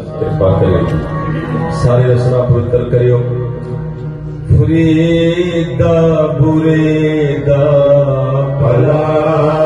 ਕਿਰਪਾ ਕਰਿਓ। ਸਾਰੇ ਰਸਨਾ ਪਵਿੱਤਰ ਕਰਿਓ। ਫਰੀਦ ਦਾ ਬੁਰੇ ਦਾ ਭਲਾ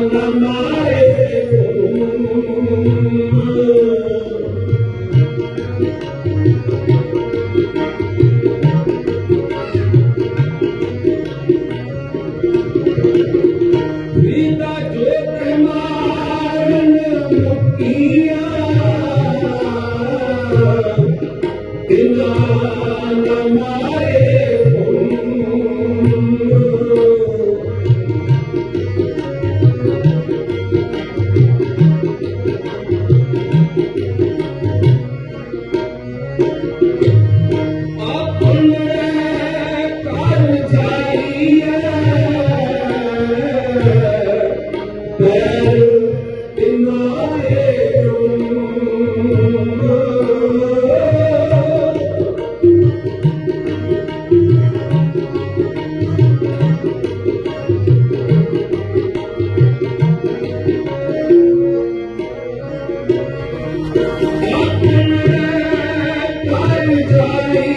Mama.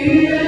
Yeah.